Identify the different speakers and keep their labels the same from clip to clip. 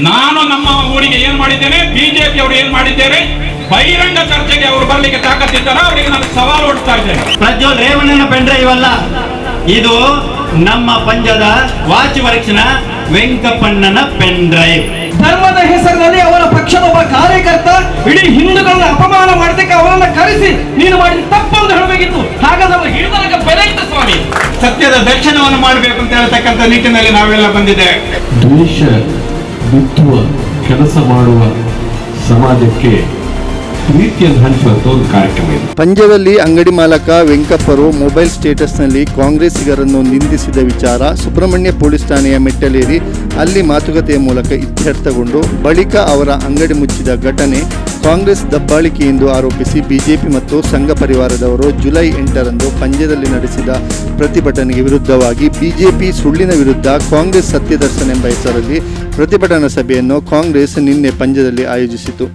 Speaker 1: ನಾನು ನಮ್ಮ ಊರಿಗೆ ಏನ್ ಮಾಡಿದ್ದೇನೆ? ಬಿಜೆಪಿ ಅವರು ಏನ್ ಮಾಡಿದ್ದೇನೆ ಬಹಿರಂಗ ಚರ್ಚೆಗೆ ಅವರು ಬರ್ಲಿಕ್ಕೆ ತಾಕತ್ತಿದ್ದಾರ ಅವರಿಗೆ ನಾನು ಸವಾಲು ಹೊಡ್ತಾ ಇದ್ದೇನೆ.
Speaker 2: ಪ್ರಜ್ವಲ್ ರೇವಣ್ಣನ ಪೆಂಡ್ರೈವ್ ಅಲ್ಲ ಇದು ನಮ್ಮ ಪಂಜದ ವಾಚ್ ವರ್ಕ್ಸ್ನ ವೆಂಕಪ್ಪಣ್ಣನ ಪೆಂಡ್ರೈವ್
Speaker 3: ಧರ್ಮದ ಹೆಸರಿನಲ್ಲಿ ಅವರ ಪಕ್ಷದ ಒಬ್ಬ ಕಾರ್ಯಕರ್ತ ಇಡೀ ಹಿಂದೂಗಳನ್ನ ಅಪಮಾನ ಮಾಡಲಿಕ್ಕೆ ಅವರನ್ನ ಕರೆಸಿ ನೀನು ಮಾಡಿದ ತಪ್ಪು ಅಂತ ಹೇಳಬೇಕಿತ್ತು. ಹಾಗಾದ್ರೆ ಅವರು ಹಿಡಿದಾಗ ಬೆಲೆ ಇತ್ತು ಸ್ವಾಮಿ.
Speaker 1: ಸತ್ಯದ ದರ್ಶನವನ್ನು ಮಾಡಬೇಕು ಅಂತ ಹೇಳ್ತಕ್ಕಂಥ ನಿಟ್ಟಿನಲ್ಲಿ ನಾವೆಲ್ಲ ಬಂದಿದ್ದೇವೆ.
Speaker 4: ದ್ವೇಷ ಬಿತ್ತುವ ಕೆಲಸ ಮಾಡುವ ಸಮಾಜಕ್ಕೆ
Speaker 5: ಪಂದ್ಯದಲ್ಲಿ ಅಂಗಡಿ ಮಾಲಕ ವೆಂಕಪ್ಪರು ಮೊಬೈಲ್ ಸ್ಟೇಟಸ್ನಲ್ಲಿ ಕಾಂಗ್ರೆಸ್ಸಿಗರನ್ನು ನಿಂದಿಸಿದ ವಿಚಾರ ಸುಬ್ರಹ್ಮಣ್ಯ ಪೊಲೀಸ್ ಠಾಣೆಯ ಮೆಟ್ಟಲೇರಿ, ಅಲ್ಲಿ ಮಾತುಕತೆಯ ಮೂಲಕ ಇತ್ಯರ್ಥಗೊಂಡು ಬಳಿಕ ಅವರ ಅಂಗಡಿ ಮುಚ್ಚಿದ ಘಟನೆ ಕಾಂಗ್ರೆಸ್ ದಬ್ಬಾಳಿಕೆ ಎಂದು ಆರೋಪಿಸಿ ಬಿಜೆಪಿ ಮತ್ತು ಸಂಘ ಪರಿವಾರದವರು ಜುಲೈ ಎಂಟರಂದು ಪಂದ್ಯದಲ್ಲಿ ನಡೆಸಿದ ಪ್ರತಿಭಟನೆಗೆ ವಿರುದ್ಧವಾಗಿ ಬಿಜೆಪಿ ಸುಳ್ಳಿನ ವಿರುದ್ಧ ಕಾಂಗ್ರೆಸ್ ಸತ್ಯದರ್ಶನ ಎಂಬ ಹೆಸರಲ್ಲಿ ಪ್ರತಿಭಟನಾ ಸಭೆಯನ್ನು ಕಾಂಗ್ರೆಸ್ ನಿನ್ನೆ ಪಂಜದಲ್ಲಿ ಆಯೋಜಿಸಿತು.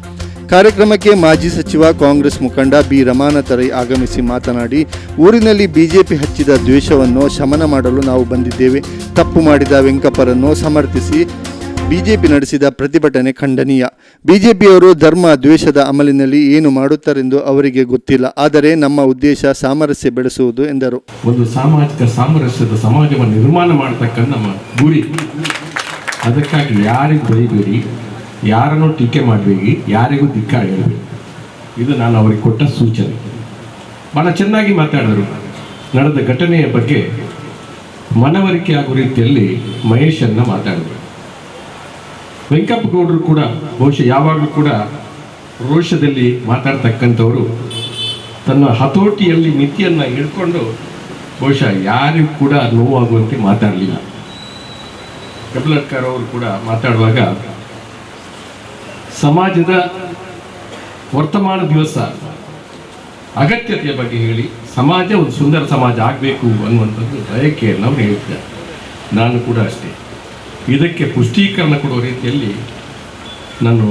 Speaker 5: ಕಾರ್ಯಕ್ರಮಕ್ಕೆ ಮಾಜಿ ಸಚಿವ ಕಾಂಗ್ರೆಸ್ ಮುಖಂಡ ಬಿ ರಮಾನಾಥರೈ ಆಗಮಿಸಿ ಮಾತನಾಡಿ, ಊರಿನಲ್ಲಿ ಬಿಜೆಪಿ ಹಚ್ಚಿದ ದ್ವೇಷವನ್ನು ಶಮನ ಮಾಡಲು ನಾವು ಬಂದಿದ್ದೇವೆ. ತಪ್ಪು ಮಾಡಿದ ವೆಂಕಪ್ಪರನ್ನು ಸಮರ್ಥಿಸಿ ಬಿಜೆಪಿ ನಡೆಸಿದ ಪ್ರತಿಭಟನೆ ಖಂಡನೀಯ. ಬಿಜೆಪಿಯವರು ಧರ್ಮ ದ್ವೇಷದ ಅಮಲಿನಲ್ಲಿ ಏನು ಮಾಡುತ್ತಾರೆಂದು ಅವರಿಗೆ ಗೊತ್ತಿಲ್ಲ. ಆದರೆ ನಮ್ಮ ಉದ್ದೇಶ ಸಾಮರಸ್ಯ ಬೆಳೆಸುವುದು ಎಂದರು.
Speaker 4: ಒಂದು ಸಾಮಾಜಿಕ ಸಾಮರಸ್ಯದ ಸಮಾಜವನ್ನು ನಿರ್ಮಾಣ ಮಾಡತಕ್ಕಂಥ ನಮ್ಮ ಗುರಿ. ಅದಕ್ಕಾಗಿ ಯಾರಿಗೂ ಬೈಬೇಡಿ, ಯಾರನ್ನು ಟೀಕೆ ಮಾಡಬೇಡಿ, ಯಾರಿಗೂ ಧಿಕ್ಕ ಹೇಳಬೇಡಿ ಇದು ನಾನು ಅವರಿಗೆ ಕೊಟ್ಟ ಸೂಚನೆ. ಭಾಳ ಚೆನ್ನಾಗಿ ಮಾತಾಡಿದರು. ನಡೆದ ಘಟನೆಯ ಬಗ್ಗೆ ಮನವರಿಕೆ ಆಗುವ ರೀತಿಯಲ್ಲಿ ಮಹೇಶನ್ನು ಮಾತಾಡಿದರು. ವೆಂಕಪ್ಪ ಗೌಡರು ಕೂಡ, ಬಹುಶಃ ಯಾವಾಗಲೂ ಕೂಡ ರೋಷದಲ್ಲಿ ಮಾತಾಡ್ತಕ್ಕಂಥವರು. ತನ್ನ ಹತೋಟಿಯಲ್ಲಿ ಮಿತಿಯನ್ನು ಹಿಡ್ಕೊಂಡು, ಬಹುಶಃ ಯಾರಿಗೂ ಕೂಡ ನೋವಾಗುವಂತೆ ಮಾತಾಡಲಿಲ್ಲ. ಕಬ್ಲಡ್ಕರ್ ಅವರು ಕೂಡ ಮಾತಾಡುವಾಗ, ಸಮಾಜದ ವರ್ತಮಾನ ದಿವಸ ಅಗತ್ಯತೆಯ ಬಗ್ಗೆ ಹೇಳಿ, ಸಮಾಜ ಒಂದು ಸುಂದರ ಸಮಾಜ ಆಗಬೇಕು ಅನ್ನುವಂಥದ್ದು ಬಯಕೆಯನ್ನು ಅವರು ಹೇಳ್ತಾರೆ. ನಾನು ಕೂಡ ಅಷ್ಟೇ. ಇದಕ್ಕೆ ಪುಷ್ಟೀಕರಣ ಕೊಡುವ ರೀತಿಯಲ್ಲಿ ನಾನು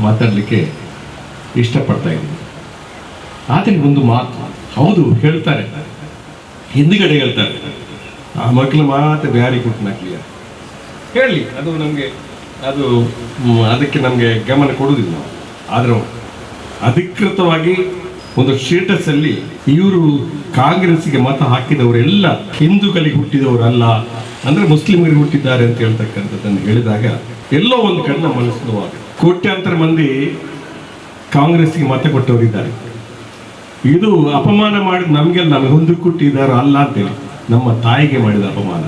Speaker 4: ಮಾತಾಡಲಿಕ್ಕೆ ಇಷ್ಟಪಡ್ತಾ ಇದ್ದೀನಿ. ಆದರೆ ಒಂದು ಮಾತು, ಹೌದು, ಹೇಳ್ತಾರೆ. ಹಿಂದಿಗಡೆ ಹೇಳ್ತಾರೆ. ಆ ಮಕ್ಕಳು ಮಾತ್ರ ಬ್ಯಾರಿ ಕೊಟ್ಟು ನಕ್ಲಿಯ ಹೇಳಿ ಅದು ನಮಗೆ, ಅದು ಅದಕ್ಕೆ ನಮಗೆ ಗಮನ ಕೊಡುವುದಿಲ್ಲ ನಾವು. ಆದರೂ ಅಧಿಕೃತವಾಗಿ ಒಂದು ಸ್ಟೇಟಸಲ್ಲಿ ಇವರು ಕಾಂಗ್ರೆಸ್ಗೆ ಮತ ಹಾಕಿದವರೆಲ್ಲ ಹಿಂದೂಗಳಿಗೆ ಹುಟ್ಟಿದವರಲ್ಲ, ಅಂದರೆ ಮುಸ್ಲಿಮರಿಗೆ ಹುಟ್ಟಿದ್ದಾರೆ ಅಂತ ಹೇಳ್ತಕ್ಕಂಥದ್ದನ್ನು ಹೇಳಿದಾಗ ಎಲ್ಲೋ ಒಂದು ಕಣ್ಣ ಮನಸ್ಸು ಕೋಟ್ಯಾಂತರ ಮಂದಿ ಕಾಂಗ್ರೆಸ್ಗೆ ಮತ ಕೊಟ್ಟವರಿದ್ದಾರೆ. ಇದು ಅಪಮಾನ ಮಾಡಿದ ನಮಗೆಲ್ಲ, ನಮಗೆ ಹೊಂದು ಕೊಟ್ಟಿದ್ದಾರೋ ಅಲ್ಲ ಅಂತೇಳಿ. ನಮ್ಮ ತಾಯಿಗೆ ಮಾಡಿದ ಅಪಮಾನ.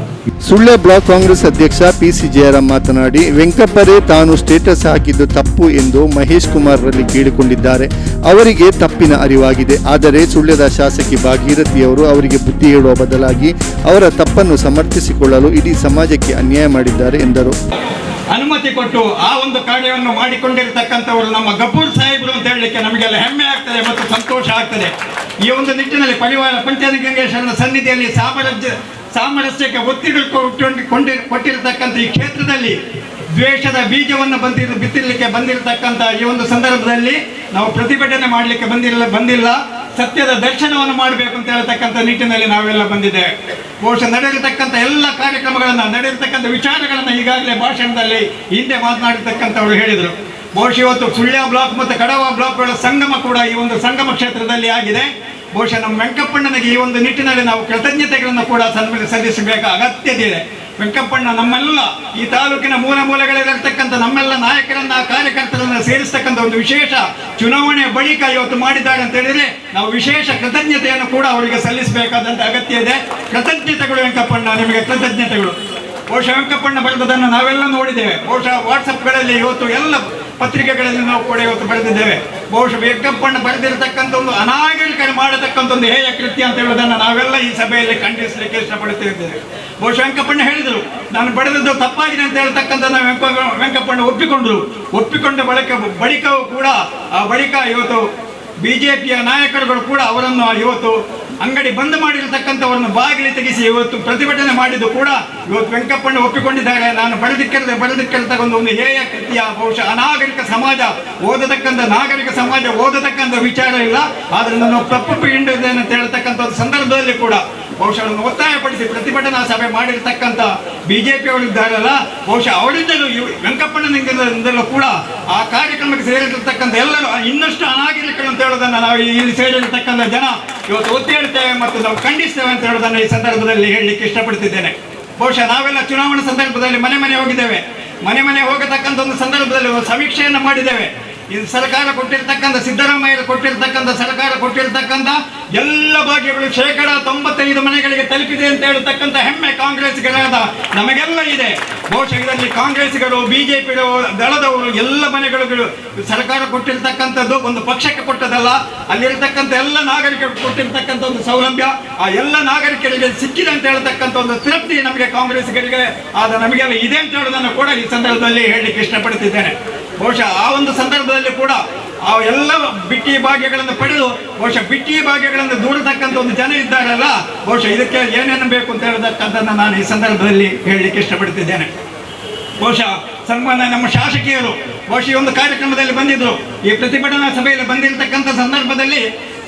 Speaker 5: ಸುಳ್ಯ ಬ್ಲಾಕ್ ಕಾಂಗ್ರೆಸ್ ಅಧ್ಯಕ್ಷ ಪಿ ಸಿ ಜಯರಾಮ್ ಮಾತನಾಡಿ ವೆಂಕಪ್ಪರೇ ತಾನು ಸ್ಟೇಟಸ್ ಹಾಕಿದ್ದು ತಪ್ಪು ಎಂದು ಮಹೇಶ್ ಕುಮಾರ್ ರಲ್ಲಿ ಕೇಳಿಕೊಂಡಿದ್ದಾರೆ. ಅವರಿಗೆ ತಪ್ಪಿನ ಅರಿವಾಗಿದೆ. ಆದರೆ ಸುಳ್ಯದ ಶಾಸಕಿ ಭಾಗೀರಥಿ ಅವರು ಅವರಿಗೆ ಬುದ್ಧಿ ಹೇಳುವ ಬದಲಾಗಿ ಅವರ ತಪ್ಪನ್ನು ಸಮರ್ಥಿಸಿಕೊಳ್ಳಲು ಇಡೀ ಸಮಾಜಕ್ಕೆ ಅನ್ಯಾಯ ಮಾಡಿದ್ದಾರೆ ಎಂದರು.
Speaker 1: ಅನುಮತಿ ಕೊಟ್ಟು ಆ ಒಂದು ಕಾರ್ಯವನ್ನು ಮಾಡಿಕೊಂಡಿರತಕ್ಕಂಥವರು ನಮ್ಮ ಗಪೂರ್ ಸಾಹೇಬರು ಅಂತ ಹೇಳಲಿಕ್ಕೆ ನಮಗೆಲ್ಲ ಹೆಮ್ಮೆ ಆಗ್ತದೆ ಮತ್ತು ಸಂತೋಷ ಆಗ್ತದೆ. ಈ ಒಂದು ನಿಟ್ಟಿನಲ್ಲಿ ಪರಿವಾರ ಪಂಚಗಂಗೇಶ್ವರನ ಸನ್ನಿಧಿಯಲ್ಲಿ ಸಾಮರಸ್ಯ ಸಾಮರಸ್ಯಕ್ಕೆ ಒತ್ತಿಡ ಕೊಂಡಿ, ಕೊಟ್ಟಿರತಕ್ಕಂಥ ಈ ಕ್ಷೇತ್ರದಲ್ಲಿ ದ್ವೇಷದ ಬೀಜವನ್ನು ಬಂದಿರ, ಬಿತ್ತಿರಲಿಕ್ಕೆ ಬಂದಿರತಕ್ಕಂಥ ಈ ಒಂದು ಸಂದರ್ಭದಲ್ಲಿ ನಾವು ಪ್ರತಿಭಟನೆ ಮಾಡಲಿಕ್ಕೆ ಬಂದಿಲ್ಲ ಬಂದಿಲ್ಲ. ಸತ್ಯದ ದರ್ಶನವನ್ನು ಮಾಡಬೇಕು ಅಂತ ಹೇಳ್ತಕ್ಕಂಥ ನಿಟ್ಟಿನಲ್ಲಿ ನಾವೆಲ್ಲ ಬಂದಿದ್ದೇವೆ. ಬಹುಶಃ ನಡೆಯತಕ್ಕಂಥ ಎಲ್ಲ ಕಾರ್ಯಕ್ರಮಗಳನ್ನು, ನಡೆಯತಕ್ಕಂಥ ವಿಚಾರಗಳನ್ನು ಈಗಾಗಲೇ ಭಾಷಣದಲ್ಲಿ ಹಿಂದೆ ಮಾತನಾಡಿರ್ತಕ್ಕಂಥವ್ರು ಹೇಳಿದರು. ಬಹುಶಃ ಇವತ್ತು ಸುಳ್ಯ ಬ್ಲಾಕ್ ಮತ್ತು ಕಡವ ಬ್ಲಾಕ್ಗಳ ಸಂಗಮ ಕೂಡ ಈ ಒಂದು ಸಂಗಮ ಕ್ಷೇತ್ರದಲ್ಲಿ ಆಗಿದೆ. ಬಹುಶಃ ನಮ್ಮ ವೆಂಕಪ್ಪಣ್ಣನಿಗೆ ಈ ಒಂದು ನಿಟ್ಟಿನಲ್ಲಿ ನಾವು ಕೃತಜ್ಞತೆಗಳನ್ನು ಕೂಡ ಸಲ್ಲಿ ಸಲ್ಲಿಸಬೇಕು ಅಗತ್ಯತೆ ಇದೆ ವೆಂಕಪ್ಪಣ್ಣ ನಮ್ಮೆಲ್ಲ ಈ ತಾಲೂಕಿನ ಮೂಲ ಮೂಲಗಳಲ್ಲಿರ್ತಕ್ಕಂಥ ನಮ್ಮೆಲ್ಲ ನಾಯಕರನ್ನ, ಕಾರ್ಯಕರ್ತರನ್ನ ಸೇರಿಸ್ತಕ್ಕಂಥ ಒಂದು ವಿಶೇಷ ಚುನಾವಣೆ ಬಳಿಕ ಇವತ್ತು ಮಾಡಿದ್ದಾರೆ ಅಂತ ಹೇಳಿದ್ರೆ ನಾವು ವಿಶೇಷ ಕೃತಜ್ಞತೆಯನ್ನು ಕೂಡ ಅವರಿಗೆ ಸಲ್ಲಿಸಬೇಕಾದಂಥ ಅಗತ್ಯ ಇದೆ. ಕೃತಜ್ಞತೆಗಳು ವೆಂಕಪ್ಪಣ್ಣ, ನಿಮಗೆ ಕೃತಜ್ಞತೆಗಳು. ಬಹುಶಃ ವೆಂಕಪ್ಪಣ್ಣ ಬರೆದದನ್ನು ನಾವೆಲ್ಲ ನೋಡಿದ್ದೇವೆ. ಬಹುಶಃ ವಾಟ್ಸಪ್ಗಳಲ್ಲಿ ಇವತ್ತು ಎಲ್ಲ ಪತ್ರಿಕೆಗಳಲ್ಲಿ ನಾವು ಕೂಡ ಇವತ್ತು ಬರೆದಿದ್ದೇವೆ. ಬಹುಶಃ ವೆಂಕಪ್ಪಣ್ಣ ಬರೆದಿರತಕ್ಕಂಥ ಒಂದು ಅನಾಗರಿಕ ಮಾಡತಕ್ಕಂಥ ಒಂದು ಹೇಯ ಕೃತ್ಯ ಅಂತ ಹೇಳೋದನ್ನು ನಾವೆಲ್ಲ ಈ ಸಭೆಯಲ್ಲಿ ಖಂಡಿಸಲಿಕ್ಕೆ ಇಷ್ಟಪಡುತ್ತಿದ್ದೇವೆ ಬಹುಶಃ ವೆಂಕಪ್ಪಣ್ಣ ಹೇಳಿದರು, ನಾನು ಬರೆದದ್ದು ತಪ್ಪಾಗಿದೆ ಅಂತ ಹೇಳ್ತಕ್ಕಂಥ ವೆಂಕ, ವೆಂಕಪ್ಪಣ್ಣ ಒಪ್ಪಿಕೊಂಡ್ರು. ಒಪ್ಪಿಕೊಂಡ ಬಳಿಕ, ಬಳಿಕವೂ ಕೂಡ, ಆ ಬಳಿಕ ಇವತ್ತು ಪಿಯ ನಾಯಕರುಗಳು ಕೂಡ ಅವರನ್ನು ಇವತ್ತು ಅಂಗಡಿ ಬಂದ್ ಮಾಡಿರತಕ್ಕಂಥವರನ್ನು ಬಾಗಿಲು ತೆಗೆಸಿ ಇವತ್ತು ಪ್ರತಿಭಟನೆ ಮಾಡಿದ್ದು ಕೂಡ ಇವತ್ತು ವೆಂಕಪ್ಪಣ್ಣ ಒಪ್ಪಿಕೊಂಡಿದ್ದಾರೆ. ನಾನು ಬರೆದಿಕ್ಕಿರದ ಬರೆದಿಕ್ಕಿರ್ತಕ್ಕಂಥ ಒಂದು ಹೇಯ ಕೃತಿಯ, ಬಹುಶಃ ಅನಾಗರಿಕ ಸಮಾಜ, ಓದತಕ್ಕಂಥ ನಾಗರಿಕ ಸಮಾಜ, ಓದತಕ್ಕಂಥ ವಿಚಾರ ಇಲ್ಲ. ಆದ್ರೆ ನಾನು ತಪ್ಪು ಹಿಂಡಿದ್ದೇನೆ ಅಂತ ಹೇಳ್ತಕ್ಕಂಥ ಸಂದರ್ಭದಲ್ಲಿ ಕೂಡ ಬಹುಶಃ ಒತ್ತಾಯಪಡಿಸಿ ಪ್ರತಿಭಟನಾ ಸಭೆ ಮಾಡಿರ್ತಕ್ಕಂಥ ಬಿಜೆಪಿ ಅವರಿದ್ದಾರಲ್ಲ ಬಹುಶಃ ಅವರಿಂದಲೂ ವೆಂಕಪ್ಪಣ್ಣನಿಂದಲೂ ಕೂಡ ಆ ಕಾರ್ಯಕ್ರಮಕ್ಕೆ ಸೇರಿರ್ತಕ್ಕಂಥ ಎಲ್ಲರೂ, ಇನ್ನಷ್ಟು ಅನಾಗರಿಕರು ಅಂತ ಹೇಳೋದನ್ನು ನಾವು ಇಲ್ಲಿ ಸೇರಿರ್ತಕ್ಕಂಥ ಜನ ಇವತ್ತು ಒತ್ತಿ ಮತ್ತು ನಾವು ಖಂಡಿಸ್ತೇವೆ ಅಂತ ಹೇಳೋದನ್ನು ಈ ಸಂದರ್ಭದಲ್ಲಿ ಹೇಳಲಿಕ್ಕೆ ಇಷ್ಟಪಡ್ತಿದ್ದೇನೆ. ಬಹುಶಃ ನಾವೆಲ್ಲ ಚುನಾವಣಾ ಸಂದರ್ಭದಲ್ಲಿ ಮನೆ ಮನೆ ಹೋಗಿದ್ದೇವೆ. ಮನೆ ಮನೆ ಹೋಗತಕ್ಕಂಥ ಒಂದು ಸಂದರ್ಭದಲ್ಲಿ ಒಂದು ಸಮೀಕ್ಷೆಯನ್ನು ಮಾಡಿದ್ದೇವೆ. ಇದು ಸರ್ಕಾರ ಕೊಟ್ಟಿರ್ತಕ್ಕಂಥ ಸಿದ್ದರಾಮಯ್ಯರು ಕೊಟ್ಟಿರ್ತಕ್ಕಂಥ ಸರ್ಕಾರ ಕೊಟ್ಟಿರ್ತಕ್ಕಂಥ ಎಲ್ಲ ಭಾಗ್ಯಗಳು ಶೇಕಡ ತೊಂಬತ್ತೈದು ಮನೆಗಳಿಗೆ ತಲುಪಿದೆ ಅಂತ ಹೇಳ್ತಕ್ಕಂಥ ಹೆಮ್ಮೆ ಕಾಂಗ್ರೆಸ್ಗಳಾದ ನಮಗೆಲ್ಲ ಇದೆ. ಬಹುಶಃ ಇದರಲ್ಲಿ ಕಾಂಗ್ರೆಸ್ಗಳು ಬಿಜೆಪಿ ದಳದವರು ಎಲ್ಲ ಮನೆಗಳು ಸರ್ಕಾರ ಕೊಟ್ಟಿರ್ತಕ್ಕಂಥದ್ದು ಒಂದು ಪಕ್ಷಕ್ಕೆ ಕೊಟ್ಟದಲ್ಲ, ಅಲ್ಲಿರ್ತಕ್ಕಂಥ ಎಲ್ಲ ನಾಗರಿಕರು ಕೊಟ್ಟಿರ್ತಕ್ಕಂಥ ಒಂದು ಸೌಲಭ್ಯ, ಆ ಎಲ್ಲ ನಾಗರಿಕರಿಗೆ ಸಿಕ್ಕಿದೆ ಅಂತ ಹೇಳ್ತಕ್ಕಂಥ ಒಂದು ತೃಪ್ತಿ ನಮಗೆ ಕಾಂಗ್ರೆಸ್ಗಳಿಗೆ, ಆದ ನಮಗೆಲ್ಲ ಇದೆ ಅಂತ ಹೇಳೋದನ್ನು ಕೂಡ ಈ ಸಂದರ್ಭದಲ್ಲಿ ಹೇಳಲಿಕ್ಕೆ ಇಷ್ಟಪಡ್ತಿದ್ದೇನೆ ಬಹುಶಃ ಆ ಒಂದು ಸಂದರ್ಭದಲ್ಲಿ ಕೂಡ ಆ ಎಲ್ಲ ಬಿಟ್ಟಿ ಭಾಗ್ಯಗಳನ್ನು ಪಡೆದು, ಬಹುಶಃ ಬಿಟ್ಟಿ ಭಾಗ್ಯಗಳನ್ನು ದೂರತಕ್ಕಂಥ ಒಂದು ಜನ ಇದ್ದಾರಲ್ಲ, ಬಹುಶಃ ಇದಕ್ಕೆ ಏನೇನು ಬೇಕು ಅಂತ ಹೇಳತಕ್ಕಂಥದ್ದನ್ನು ನಾನು ಈ ಸಂದರ್ಭದಲ್ಲಿ ಹೇಳಲಿಕ್ಕೆ ಇಷ್ಟಪಡ್ತಿದ್ದೇನೆ ಬಹುಶಃ ಸನ್ಮಾನ ನಮ್ಮ ಶಾಸಕಿಯರು, ಬಹುಶಃ ಒಂದು ಕಾರ್ಯಕ್ರಮದಲ್ಲಿ ಬಂದಿದ್ದರು ಈ ಪ್ರತಿಭಟನಾ ಸಭೆಯಲ್ಲಿ ಬಂದಿರತಕ್ಕಂಥ ಸಂದರ್ಭದಲ್ಲಿ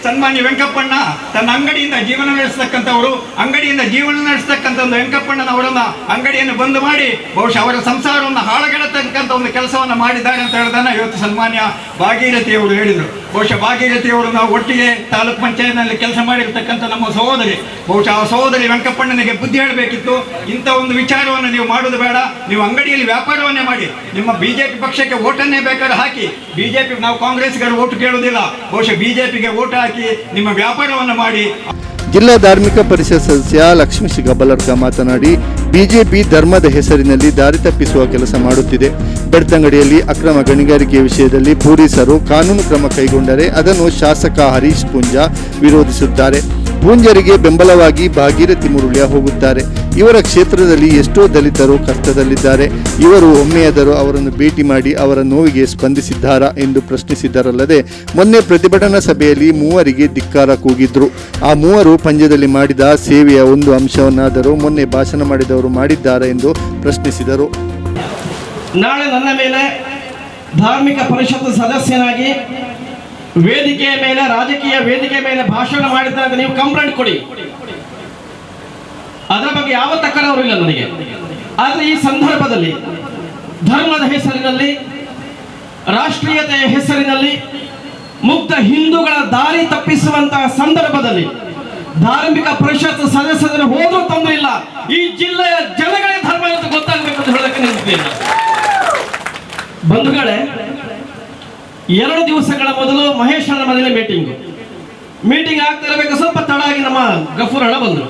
Speaker 1: ಸನ್ಮಾನ್ಯ ವೆಂಕಪ್ಪಣ್ಣ ತನ್ನ ಅಂಗಡಿಯಿಂದ ಜೀವನ ನಡೆಸ್ತಕ್ಕಂಥವರು, ಅಂಗಡಿಯಿಂದ ಜೀವನ ನಡೆಸ್ತಕ್ಕಂಥ ಒಂದು ವೆಂಕಪ್ಪಣ್ಣನವರನ್ನ ಅಂಗಡಿಯನ್ನು ಬಂದ್ ಮಾಡಿ ಬಹುಶಃ ಅವರ ಸಂಸಾರವನ್ನು ಹಾಳಗಡತಕ್ಕಂಥ ಒಂದು ಕೆಲಸವನ್ನು ಮಾಡಿದ್ದಾರೆ ಅಂತ ಹೇಳಿದಾನೆ ಇವತ್ತು ಸನ್ಮಾನ್ಯ ಭಾಗೀರಥಿಯವರು ಹೇಳಿದರು. ಬಹುಶಃ ಭಾಗೀರಥಿಯವರು ನಾವು ಒಟ್ಟಿಗೆ ತಾಲೂಕ್ ಪಂಚಾಯತ್ನಲ್ಲಿ ಕೆಲಸ ಮಾಡಿರ್ತಕ್ಕಂಥ ನಮ್ಮ ಸಹೋದರಿ. ಬಹುಶಃ ಆ ಸಹೋದರಿ ವೆಂಕಪ್ಪಣ್ಣನಿಗೆ ಬುದ್ಧಿ ಹೇಳಬೇಕಿತ್ತು. ಇಂಥ ಒಂದು ವಿಚಾರವನ್ನು ನೀವು ಮಾಡೋದು ಬೇಡ. ನೀವು ಅಂಗಡಿಯಲ್ಲಿ ವ್ಯಾಪಾರವನ್ನೇ ಮಾಡಿ. ನಿಮ್ಮ ಬಿಜೆಪಿ ಪಕ್ಷಕ್ಕೆ ಓಟನ್ನೇ ಬೇಕಾದ್ರೆ ಹಾಕಿ. ಬಿಜೆಪಿ, ನಾವು ಕಾಂಗ್ರೆಸ್ಗಾರು ಓಟು ಕೇಳುವುದಿಲ್ಲ. ಬಹುಶಃ ಬಿಜೆಪಿಗೆ ಓಟ್ ಹಾಕಿ ನಿಮ್ಮ ವ್ಯಾಪಾರವನ್ನು ಮಾಡಿ.
Speaker 5: ಜಿಲ್ಲಾ ಧಾರ್ಮಿಕ ಪರಿಷತ್ ಸದಸ್ಯ ಲಕ್ಷ್ಮೀ ಗಬ್ಬಲರ್ಕ ಮಾತನಾಡಿ, ಬಿಜೆಪಿ ಧರ್ಮದ ಹೆಸರಿನಲ್ಲಿ ದಾರಿ ತಪ್ಪಿಸುವ ಕೆಲಸ ಮಾಡುತ್ತಿದೆ. ಬೆಡ್ತಂಗಡಿಯಲ್ಲಿ ಅಕ್ರಮ ಗಣಿಗಾರಿಕೆ ವಿಷಯದಲ್ಲಿ ಪೊಲೀಸರು ಕಾನೂನು ಕ್ರಮ ಕೈಗೊಂಡರೆ ಅದನ್ನು ಶಾಸಕ ಹರೀಶ್ ಪುಂಜಾ ವಿರೋಧಿಸುತ್ತಾರೆ. ಪೂಂಜರಿಗೆ ಬೆಂಬಲವಾಗಿ ಭಾಗೀರಥಿ ಮುರುಳಿಯ ಹೋಗುತ್ತಾರೆ. ಇವರ ಕ್ಷೇತ್ರದಲ್ಲಿ ಎಷ್ಟೋ ದಲಿತರು ಕಷ್ಟದಲ್ಲಿದ್ದಾರೆ. ಇವರು ಒಮ್ಮೆಯಾದರೂ ಅವರನ್ನು ಭೇಟಿ ಮಾಡಿ ಅವರ ನೋವಿಗೆ ಸ್ಪಂದಿಸಿದ್ದಾರಾ ಎಂದು ಪ್ರಶ್ನಿಸಿದ್ದರಲ್ಲದೆ, ಮೊನ್ನೆ ಪ್ರತಿಭಟನಾ ಸಭೆಯಲ್ಲಿ ಮೂವರಿಗೆ ಧಿಕ್ಕಾರ ಕೂಗಿದ್ರು. ಆ ಮೂವರು ಪಂದ್ಯದಲ್ಲಿ ಮಾಡಿದ ಸೇವೆಯ ಒಂದು ಅಂಶವನ್ನಾದರೂ ಮೊನ್ನೆ ಭಾಷಣ ಮಾಡಿದವರು ಮಾಡಿದ್ದಾರಾ ಎಂದು ಪ್ರಶ್ನಿಸಿದರು.
Speaker 3: ನಾಳೆ ನನ್ನ ಮೇಲೆ ಧಾರ್ಮಿಕ ಪರಿಷತ್ ಸದಸ್ಯನಾಗಿ ವೇದಿಕೆಯ ಮೇಲೆ, ರಾಜಕೀಯ ವೇದಿಕೆ ಮೇಲೆ ಭಾಷಣ ಮಾಡಿದ್ದಾರೆ ಅಂತ ನೀವು ಕಂಪ್ಲೇಂಟ್ ಕೊಡಿ. ಅದರ ಬಗ್ಗೆ ಯಾವ ತಕರಾರು ಇಲ್ಲ ನನಗೆ. ಆದರೆ ಈ ಸಂದರ್ಭದಲ್ಲಿ, ಧರ್ಮದ ಹೆಸರಿನಲ್ಲಿ, ರಾಷ್ಟ್ರೀಯತೆಯ ಹೆಸರಿನಲ್ಲಿ ಮುಕ್ತ ಹಿಂದೂಗಳ ದಾರಿ ತಪ್ಪಿಸುವಂತಹ ಸಂದರ್ಭದಲ್ಲಿ, ಧಾರ್ಮಿಕ ಪರಿಷತ್ ಸದಸ್ಯರು ಹೋದ್ರೂ ತೊಂದರೆ ಇಲ್ಲ. ಈ ಜಿಲ್ಲೆಯ ಜನಗಳೇ ಧರ್ಮ ಅಂತ ಗೊತ್ತಾಗಬೇಕು ಅಂತ ಹೇಳಕ್ಕೆ ನಿಲ್ತಿಲ್ಲ ಬಂಧುಗಳೇ ಎರಡು ದಿವಸಗಳ ಮೊದಲು ಮಹೇಶ್ ಅಣ್ಣ ಮೀಟಿಂಗ್ ಮೀಟಿಂಗ್ ಆಗ್ತಾ ಇರಬೇಕು. ಸ್ವಲ್ಪ ತಡಾಗಿ ನಮ್ಮ ಗಫೂರ್ ಅಣ್ಣ ಬಂದರು.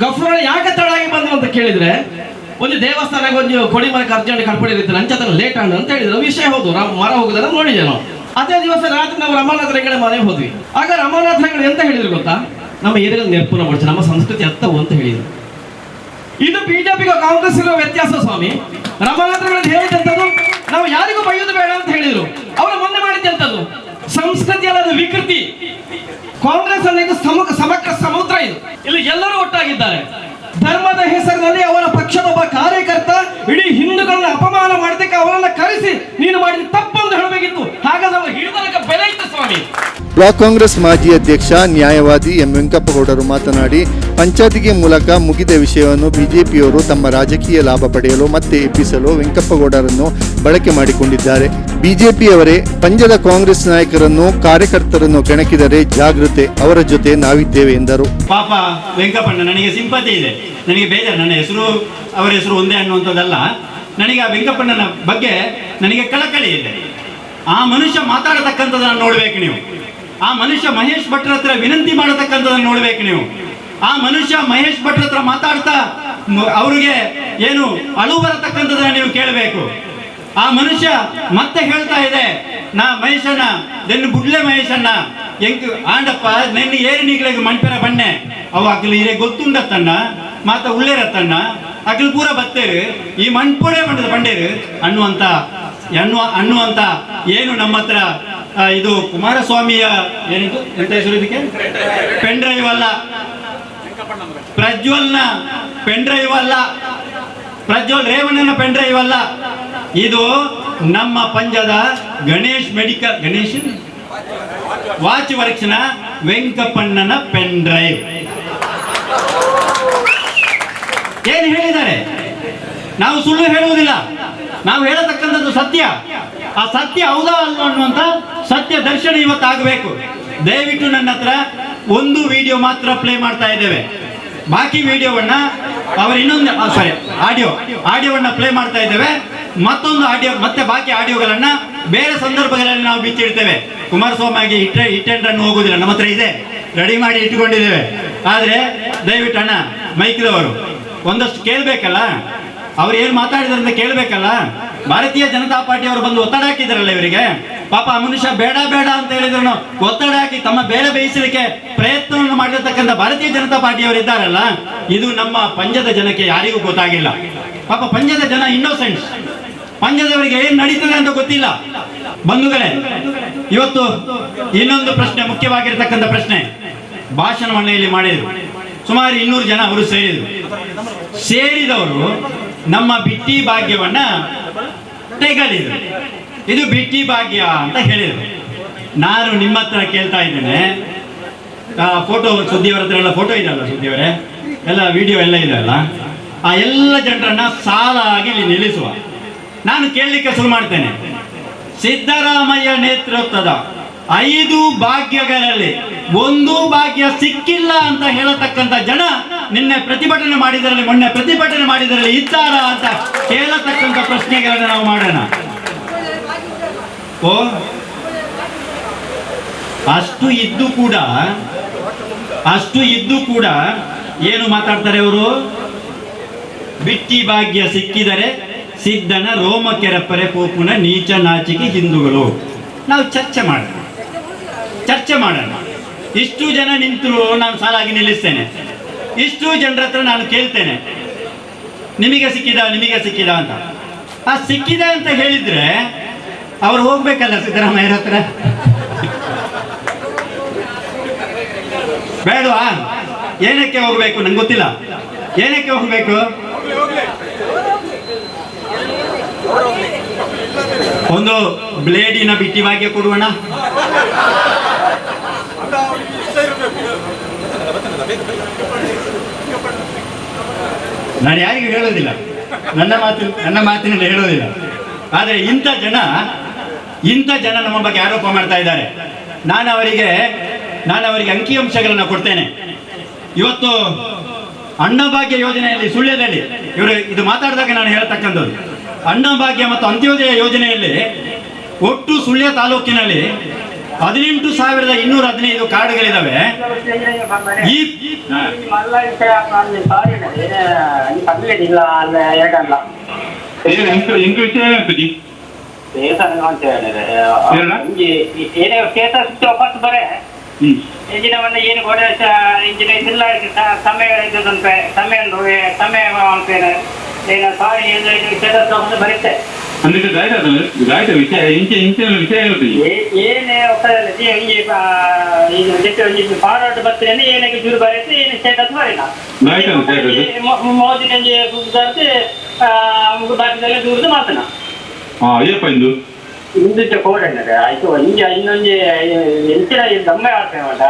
Speaker 3: ಗಫೂರ್ ಅಣ್ಣ ಯಾಕೆ ಆಗಿ ಬಂದ್ರು ಅಂತ ಕೇಳಿದ್ರೆ, ಒಂದು ದೇವಸ್ಥಾನಕ್ಕೆ ಒಂದು ಕೊಡಿ ಮರಕ್ಕೆ ಅರ್ಜೆಂಟ್ ಕಡ್ಪಡಿ ಇರುತ್ತೆ ಅಂಚತನ ಲೇಟ್ ಅಣ್ಣ ಅಂತ ಹೇಳಿದ್ರು. ವಿಷಯ ಹೌದು ಮರ ಹೋಗುದನ್ನ ನೋಡಿದೆ ನಾವು. ಅದೇ ದಿವಸ ರಾತ್ರಿ ನಾವು ರಮಾನಾಥ ಹೆಗಡೆ ಮನೆಗೆ ಹೋದ್ವಿ. ಆಗ ರಮಾನಾಥ ಹೆಗಡೆ ಎಂತ ಹೇಳಿದ್ರು ಗೊತ್ತಾ? ನಮ್ಮ ಏರಿಯಲ್ಲಿ ನೆರ್ಪುನ ಮಾಡ್ಸಿ. ನಮ್ಮ ಸಂಸ್ಕೃತಿ ಅತ್ತವು ಅಂತ ಹೇಳಿದ್ರು. ಇದು ಬಿಜೆಪಿಗೆ ಕಾಂಗ್ರೆಸ್ ಇರುವ ವ್ಯತ್ಯಾಸ ಸ್ವಾಮಿ. ರಮಾನಾಥಗಳು ಹೇಳಿದಂಥದ್ದು ನಾವು ಯಾರಿಗೂ ಬೈಯೋದು ಬೇಡ ಅಂತ ಹೇಳಿದ್ರು. ಅವರು ಮೊನ್ನೆ ಮಾಡಿದ್ದಂಥದ್ದು. ಸಂಸ್ಕೃತಿ ಅಲ್ಲದ ವಿಕೃತಿ. ಕಾಂಗ್ರೆಸ್ ಸಮುಖ ಸಮಗ್ರ ಸಮುದ್ರ ಇದು. ಇಲ್ಲಿ ಎಲ್ಲರೂ ಒಟ್ಟಾಗಿದ್ದಾರೆ. ಧರ್ಮದ ಹೆಸರಿನಲ್ಲಿ ಅವರ ಪಕ್ಷದ ಒಬ್ಬ ಕಾರ್ಯಕರ್ತ ಇಡೀ ಹಿಂದೂಗಳನ್ನ ಅಪಮಾನ ಮಾಡಿದಕ್ಕೆ ಅವರನ್ನ ಕರೆಸಿ, ನೀನು ಮಾಡಿದ ತಪ್ಪಂದು ಹೇಳಬೇಕಿತ್ತು. ಹಾಗಾದ್ರೆ ಅವರು ಹಿಡಿದಕ್ಕೆ ಬೆಲೆ ಇತ್ತು ಸ್ವಾಮಿ.
Speaker 5: ಬ್ಲಾಕ್ ಕಾಂಗ್ರೆಸ್ ಮಾಜಿ ಅಧ್ಯಕ್ಷ ನ್ಯಾಯವಾದಿ ಎಂ ವೆಂಕಪ್ಪಗೌಡರು ಮಾತನಾಡಿ, ಪಂಚಾಯತಿಗೆ ಮೂಲಕ ಮುಗಿದ ವಿಷಯವನ್ನು ಬಿಜೆಪಿಯವರು ತಮ್ಮ ರಾಜಕೀಯ ಲಾಭ ಪಡೆಯಲು ಮತ್ತೆ ಎಬ್ಬಿಸಲು ವೆಂಕಪ್ಪಗೌಡರನ್ನು ಬಳಕೆ ಮಾಡಿಕೊಂಡಿದ್ದಾರೆ. ಬಿಜೆಪಿಯವರೇ ಪಂಜದ ಕಾಂಗ್ರೆಸ್ ನಾಯಕರನ್ನು ಕಾರ್ಯಕರ್ತರನ್ನು ಕೆಣಕಿದರೆ ಜಾಗೃತೆ ಅವರ ಜೊತೆ ನಾವಿದ್ದೇವೆ ಎಂದರು.
Speaker 2: ಪಾಪ ವೆಂಕಪ್ಪಣ್ಣ, ನನಗೆ ಸಿಂಪತಿ ಇದೆ. ನನಗೆ ಬೇಜಾರು, ನನ್ನ ಹೆಸರು, ಅವರ ಹೆಸರು ಒಂದೇ ಅನ್ನುವಂಥದ್ದಲ್ಲ. ನನಗೆ ಆ ವೆಂಕಪ್ಪಣ್ಣನ ಬಗ್ಗೆ ನನಗೆ ಕಳಕಳಿ ಇದೆ. ಆ ಮನುಷ್ಯ ಮಾತಾಡತಕ್ಕಂಥದ್ದನ್ನು ನೋಡ್ಬೇಕು ನೀವು. ಆ ಮನುಷ್ಯ ಮಹೇಶ್ ಭಟ್ರ ಹತ್ರ ವಿನಂತಿ ಮಾಡತಕ್ಕಂಥದ್ದನ್ನು ನೋಡ್ಬೇಕು ನೀವು. ಆ ಮನುಷ್ಯ ಮಹೇಶ್ ಭಟ್ರ ಹತ್ರ ಮಾತಾಡ್ತಾ ಅವ್ರಿಗೆ ಏನು ಅಳು ಬರತಕ್ಕಂಥದ್ದನ್ನ ನೀವು ಕೇಳಬೇಕು. ಆ ಮನುಷ್ಯ ಮತ್ತೆ ಹೇಳ್ತಾ ಇದೆ, ನಾ ಮಹೇಶನ ನೆನ್ನು ಬುಡ್ಲೆ ಮಹೇಶಣ್ಣ, ಎಂಕ್ ಆಂಡಪ್ಪ, ನೆನ್ನ ಏರಿ ನೀಗಳಿಗೆ ಮಣ್ಪೆರ ಬಣ್ಣೆ ಅವು ಅಗ್ಲಿ ಇರೇ ಗೊತ್ತುಂಡತ್ತಣ್ಣ ಮಾತ ಉಳ್ಳೇರತ್ತಣ್ಣ ಅಕ್ಲು ಪೂರ ಬತ್ತೇರು, ಈ ಮಣ್ಪುಡೆ ಮಂಡದ ಬಂಡೇರು, ಅನ್ನುವಂತ ಅನ್ನುವ ಅನ್ನುವಂತ ಏನು ನಮ್ಮ ಹತ್ರ ಇದು ಕುಮಾರಸ್ವಾಮಿಯ ಏನಿದು? ಎಂತ ಹೆಸರು ಇದಕ್ಕೆ? ಪೆನ್ ಡ್ರೈವ್ ಅಲ್ಲ. ಪ್ರಜ್ವಲ್ನ ಪೆನ್ ಡ್ರೈವ್ ಅಲ್ಲ. ಪ್ರಜ್ವಲ್ ರೇವಣ್ಣನ ಪೆನ್ ಡ್ರೈವ್ ಅಲ್ಲ. ಇದು ನಮ್ಮ ಪಂಜದ ಗಣೇಶ್ ಮೆಡಿಕಲ್, ಗಣೇಶ್ ವಾಚ್ ವರ್ಕ್ಸ್ನ ವೆಂಕಪ್ಪಣ್ಣನ ಪೆನ್ ಡ್ರೈವ್ ಏನು ಹೇಳಿದ್ದಾರೆ? ನಾವು ಸುಳ್ಳು ಹೇಳುವುದಿಲ್ಲ. ನಾವು ಹೇಳತಕ್ಕಂಥದ್ದು ಸತ್ಯ. ಆ ಸತ್ಯ ಹೌದಾ ಅಲ್ವಾ ಅನ್ನುವಂಥ ಸತ್ಯ ದರ್ಶನ ಇವತ್ತಾಗಬೇಕು. ದಯವಿಟ್ಟು ನನ್ನ ಹತ್ರ ಒಂದು ವಿಡಿಯೋ ಮಾತ್ರ ಪ್ಲೇ ಮಾಡ್ತಾ ಇದ್ದೇವೆ. ಬಾಕಿ ವಿಡಿಯೋವನ್ನ ಅವರು ಇನ್ನೊಂದು ಸಾರಿ ಆಡಿಯೋ, ಆಡಿಯೋವನ್ನ ಪ್ಲೇ ಮಾಡ್ತಾ ಇದ್ದೇವೆ. ಮತ್ತೊಂದು ಆಡಿಯೋ, ಮತ್ತೆ ಬಾಕಿ ಆಡಿಯೋಗಳನ್ನ ಬೇರೆ ಸಂದರ್ಭಗಳಲ್ಲಿ ನಾವು ಬಿಚ್ಚಿಡ್ತೇವೆ. ಕುಮಾರಸ್ವಾಮಿಗೆ ಇಟ್ಟೆ ಇಟ್ಟೆಂಡ್ರನ್ನು ಹೋಗುದಿಲ್ಲ. ನಮ್ಮ ಹತ್ರ ಇದೆ. ರೆಡಿ ಮಾಡಿ ಇಟ್ಕೊಂಡಿದ್ದೇವೆ ಆದ್ರೆ ದಯವಿಟ್ಟು ಅಣ್ಣ ಮೈಕ್ಲವರು ಒಂದಷ್ಟು ಕೇಳಬೇಕಲ್ಲ? ಅವ್ರು ಏನು ಮಾತಾಡಿದ್ರು ಅಂತ ಕೇಳಬೇಕಲ್ಲ? ಭಾರತೀಯ ಜನತಾ ಪಾರ್ಟಿ ಅವರು ಬಂದು ಒತ್ತಡ ಹಾಕಿದ್ರಲ್ಲ ಇವರಿಗೆ? ಪಾಪ ಆ ಮನುಷ್ಯ ಬೇಡ ಬೇಡ ಅಂತ ಹೇಳಿದ್ರು ಒತ್ತಡ ಹಾಕಿ ತಮ್ಮ ಬೇರೆ ಬೇಯಿಸಲಿಕ್ಕೆ ಪ್ರಯತ್ನವನ್ನು ಮಾಡಿರ್ತಕ್ಕಂಥ ಭಾರತೀಯ ಜನತಾ ಪಾರ್ಟಿಯವರು ಇದ್ದಾರಲ್ಲ, ಇದು ನಮ್ಮ ಪಂಜದ ಜನಕ್ಕೆ ಯಾರಿಗೂ ಗೊತ್ತಾಗಿಲ್ಲ. ಪಾಪ ಪಂಜದ ಜನ ಇನ್ನೋಸೆಂಟ್ ಪಂಜದವರಿಗೆ ಏನ್ ನಡೀತದೆ ಅಂತ ಗೊತ್ತಿಲ್ಲ. ಬಂಧುಗಳೇ, ಇವತ್ತು ಇನ್ನೊಂದು ಪ್ರಶ್ನೆ, ಮುಖ್ಯವಾಗಿರ್ತಕ್ಕಂಥ ಪ್ರಶ್ನೆ. ಭಾಷಣ ಮನೆಯಲ್ಲಿ ಮಾಡಿದ್ರು. ಸುಮಾರು ಇನ್ನೂರು ಜನ ಅವರು ಸೇರಿದ್ರು. ಸೇರಿದವರು ನಮ್ಮ ಬಿಟ್ಟಿ ಭಾಗ್ಯವನ್ನ ತೆಗಲಿದ್ರು ಇದು ಬಿಟ್ಟಿ ಭಾಗ್ಯ ಅಂತ ಹೇಳಿದ್ರು. ನಾನು ನಿಮ್ಮ ಹತ್ರ ಕೇಳ್ತಾ ಇದ್ದೇನೆ. ಫೋಟೋ ಸುದ್ದಿಯವರ ಹತ್ರ ಎಲ್ಲ ಫೋಟೋ ಇದೆಯಲ್ಲ ಸುದ್ದಿಯವರೇ? ಎಲ್ಲ ವಿಡಿಯೋ ಎಲ್ಲ ಇದೆಯಲ್ಲ? ಆ ಎಲ್ಲ ಜನರನ್ನ ಸಾಲಾಗಿ ಇಲ್ಲಿ ನಿಲ್ಲಿಸುವ. ನಾನು ಕೇಳಲಿಕ್ಕೆ ಶುರು ಮಾಡ್ತೇನೆ. ಸಿದ್ದರಾಮಯ್ಯ ನೇತೃತ್ವದ ಐದು ಭಾಗ್ಯಗಳಲ್ಲಿ ಒಂದು ಭಾಗ್ಯ ಸಿಕ್ಕಿಲ್ಲ ಅಂತ ಹೇಳತಕ್ಕಂಥ ಜನ ನಿನ್ನೆ ಪ್ರತಿಭಟನೆ ಮಾಡಿದರಲ್ಲಿ, ಮೊನ್ನೆ ಪ್ರತಿಭಟನೆ ಮಾಡಿದರಲ್ಲಿ ಇದ್ದಾರ ಅಂತ ಹೇಳತಕ್ಕಂಥ ಪ್ರಶ್ನೆಗಳನ್ನು ನಾವು ಮಾಡೋಣ. ಓ, ಅಷ್ಟು ಇದ್ದು ಕೂಡ, ಅಷ್ಟು ಇದ್ದು ಕೂಡ ಏನು ಮಾತಾಡ್ತಾರೆ ಅವರು? ಬಿಟ್ಟಿ ಭಾಗ್ಯ ಸಿಕ್ಕಿದರೆ ಸಿದ್ಧನ ರೋಮ ಕೆರಪರೆ ಪೋಪುನ ನೀಚ ನಾಚಿಕೆ ಹಿಂದೂಗಳು. ನಾವು ಚರ್ಚೆ ಮಾಡೋಣ ಚರ್ಚೆ ಮಾಡೋಣ. ಇಷ್ಟು ಜನ ನಿಂತರು ನಾನು ಸಾಲಾಗಿ ನಿಲ್ಲಿಸ್ತೇನೆ. ಇಷ್ಟು ಜನರ ಹತ್ರ ನಾನು ಕೇಳ್ತೇನೆ. ನಿಮಗೆ ಸಿಕ್ಕಿದ ನಿಮಗೆ ಸಿಕ್ಕಿದ ಅಂತ. ಆ ಸಿಕ್ಕಿದೆ ಅಂತ ಹೇಳಿದ್ರೆ ಅವ್ರು ಹೋಗ್ಬೇಕಲ್ಲ ಸಿದ್ದರಾಮಯ್ಯರ ಹತ್ರ? ಬೇಡವಾ? ಏನಕ್ಕೆ ಹೋಗ್ಬೇಕು? ನಂಗೆ ಗೊತ್ತಿಲ್ಲ. ಏನಕ್ಕೆ ಹೋಗ್ಬೇಕು? ಒಂದು ಬ್ಲೇಡಿನ ಬಿಟ್ಟಿ ಭಾಗ್ಯ ನಾನು ಯಾರಿಗೂ ಹೇಳೋದಿಲ್ಲ. ನನ್ನ ಮಾತು, ನನ್ನ ಮಾತಿನಲ್ಲಿ ಹೇಳೋದಿಲ್ಲ. ಆದರೆ ಇಂಥ ಜನ ಇಂಥ ಜನ ನಮ್ಮ ಬಗ್ಗೆ ಆರೋಪ ಮಾಡ್ತಾ ಇದ್ದಾರೆ. ನಾನು ಅವರಿಗೆ ನಾನು ಅವರಿಗೆ ಅಂಕಿಅಂಶಗಳನ್ನು ಕೊಡ್ತೇನೆ. ಇವತ್ತು ಅನ್ನಭಾಗ್ಯ ಯೋಜನೆಯಲ್ಲಿ, ಸುಳ್ಯದಲ್ಲಿ, ಇವರು ಇದು ಮಾತಾಡಿದಾಗ ನಾನು ಹೇಳ್ತಕ್ಕಂಥದ್ದು. ಅನ್ನಭಾಗ್ಯ ಮತ್ತು ಅಂತ್ಯೋದಯ ಯೋಜನೆಯಲ್ಲಿ ಒಟ್ಟು ಸುಳ್ಯ ತಾಲೂಕಿನಲ್ಲಿ ಹದಿನೆಂಟು ಸಾವಿರದ ಇನ್ನೂರ ಹದಿನೈದು ಕಾರ್ಡ್ಗಳಿದಾವೆ ಈ
Speaker 6: ಇಲ್ಲ ಅಲ್ಲ ಎರಡಲ್ಲ
Speaker 7: ಏನು ಇಂಕ ಇಂಕ ವಿಷಯ ಏನಾಗ್ತದೆ
Speaker 6: ದೇವಸ್ಥಾನ ಅಂತ ಹೇಳಿದ್ರೆ
Speaker 7: ಇಂಜಿನ
Speaker 6: ಒಂದು ಏನು ಗೋಡೆ ಇಂಜಿನ ಇಲ್ಲ ಸಮಯ ಇದ್ದದಂತೆ ಸಮಯ ಸಮಯ ಅಂತೇನೆ ಏನು ಸಾರಿ ಇದು ಇದು
Speaker 7: ಸ್ಟೇಟಸ್ ಒಂದು ಬರುತ್ತೆ ಅಂದ್ರೆ ವಿಷಯ ಇಂಚೆ ಇಂಚಿನ ವಿಷಯ
Speaker 6: ಏನೇ ಹೋಗ್ತದೆ ಹಿಂಗೆ ಈಗ ಜೊತೆ ಹಿಂಗೆ ಫಾರ್ವರ್ಡ್ ಬರ್ತೀನಿ ಏನಕ್ಕೆ ಜೂರು ಬರುತ್ತೆ ಏನು ಸ್ಟೇಟಸ್ ಬರೀಲ್ಲ. ಮೋದಿನ ಸುದ್ದಾರ್ತಿ ಭಾರತದಲ್ಲಿ ದೂರದ ಮಾತನ
Speaker 7: ಹಾಂ ಏಪ್ಪ ಇಂದು.
Speaker 6: ಹಿಂದಿಟ್ಟು ಕೋಡಂಡರೆ ಆಯ್ತು ಹಿಂಗೆ ಇನ್ನೊಂದು ಎಂಚಿನ ದಮ್ಮೆ ಆಡ್ತೇನೆ ಮಾಡ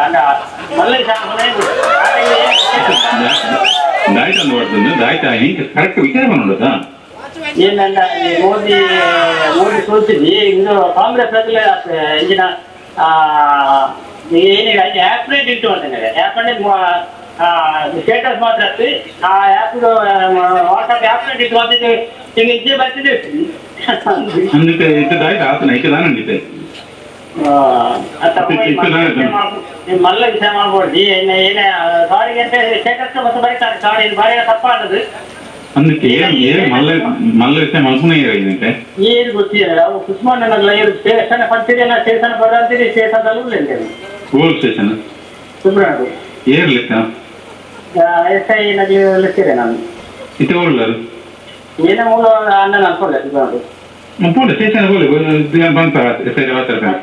Speaker 6: ಮಲ್ಲಿ ದಾಯ್ತ ಕರೆಕ್ಟ್ ಮೋದಿ ಮೋದಿ ಸೋತಿದ್ವಿ ಇದು ಕಾಂಗ್ರೆಸ್ ಅಲ್ಲಿ ಇಂದಿನ ಏನಿಲ್ಲ ಆಪ್ರೇಟ್ ಇಟ್ಟು ಅಂತಂದ್ರೆ ಆ್ಯಪ್ ಅಂದ್ರೆ ಸ್ಟೇಟಸ್ ಮಾತ್ರ ಆಗ್ತದೆ ಆ ಆ್ಯಪ್ ವಾಟ್ಸಪ್ ಆ್ಯಪ್ರೇಟ್ ಇಟ್ಟು ಮಾತಿದ್ದು ಈಗ ಇಜ್ಜೆ ಬರ್ತಿದ್ದೆ
Speaker 7: అందుకే ఇటు గాయత ఆతన ఇక దానండి
Speaker 6: ಮಲ್ಲ ವಿಷಯ ಮಾಡ್ಬೋದು ಏನೇ ಏನೇ ಸಾರಿಗೆ ಅಂತ ಸ್ಟೇಟಸ್ ಮತ್ತೆ ಬರೀತಾರೆ ಸಾರಿ ಬರೆಯ ತಪ್ಪಾದದು
Speaker 7: అందుకే ఏం ఏం మళ్ళీ మళ్ళీ విషయం అనుకున్నాయి ఏంటంటే
Speaker 6: ಏನು ಗೊತ್ತಿಲ್ಲ ಅವು ಕುಸ್ಮಾನ್ ನಗರ ಏನು ಸ್ಟೇಷನ್ ಪಂಚಾಯತ್ ಸ್ಟೇಷನ್ ಬರಂತೀರಿ ಸ್ಟೇಷನ್ದಲ್ಲೂ ಇಲ್ಲ
Speaker 7: పోలీస్ స్టేషన్
Speaker 6: ಸುಬ್ರಹ್ಮಣ್ಯ
Speaker 7: ఏర్ లెక్క
Speaker 6: ಎಸ್ ಐನಲ್ಲಿ ಇರ್ತೇನೆ ನಾನು
Speaker 7: ಚಿತ್ರದುರ್ಗದಲ್ಲಿ
Speaker 6: ಏನು ಮೂಲ ಅಣ್ಣ ನಾನು ಪೊಲೀಸ್
Speaker 7: ಇಬ್ಬರು ಪೊಲೀಸ್ ಸ್ಟೇಷನ್ ಪೊಲೀಸ್ ಬಂತಾರ ಎಸ್
Speaker 6: ಐ ಮಾತಾಡ್ತಾನೆ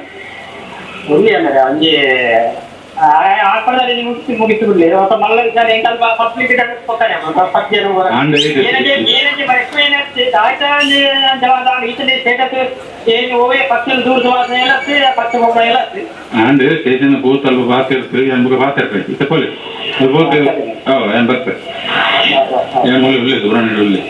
Speaker 6: ಒಂದೇ ಅಂದ್ರೆ ಅಲ್ಲಿ ಆಪದಲ್ಲಿ ಮುಗಿಸಿ ಮುಗಿಸಿ ಬಿಡ್ಲಿ ಮತ್ತೆ ಮಲ್ಲ ನಾನು ಎಂಕಲ್ಪ ಫಸ್ಟ್ ಲಿಮಿಟ್
Speaker 7: ಅಂತ ಕೊಡ್ತಾನೆ ಫಸ್ಟ್
Speaker 6: ಜನ ಏನಿದೆ ಏನಿದೆ ಎಕ್ಸ್ಪೀರಿಯನ್ಸ್ ಆಯ್ತಾ ಜವಾಬ್ದಾರಿ ಈತನೇ ಸ್ಟೇಟಸ್ ಏನು ಹೋಗಿ ಪಕ್ಷದ ದೂರ ಜವಾಬ್ದಾರಿ ಎಲ್ಲ ಪಕ್ಷ ಹೋಗ ಎಲ್ಲ
Speaker 7: ಅಂಡ್ ಸ್ಟೇಷನ್ ಬೂತ್ ಅಲ್ಲಿ ಬಾತ್ ಇರ್ತದೆ ಏನ್ ಮುಗ ಬಾತ್ ಇರ್ತೈತಿ ತಕೊಳ್ಳಿ ಅದು ಬೂತ್ ಹೌ ಏನ್ ಬರ್ತದೆ? ಏನ್ ಮುಳ್ಳು ಉಳ್ಳಿ ದೂರ ಉಳ್ಳಿ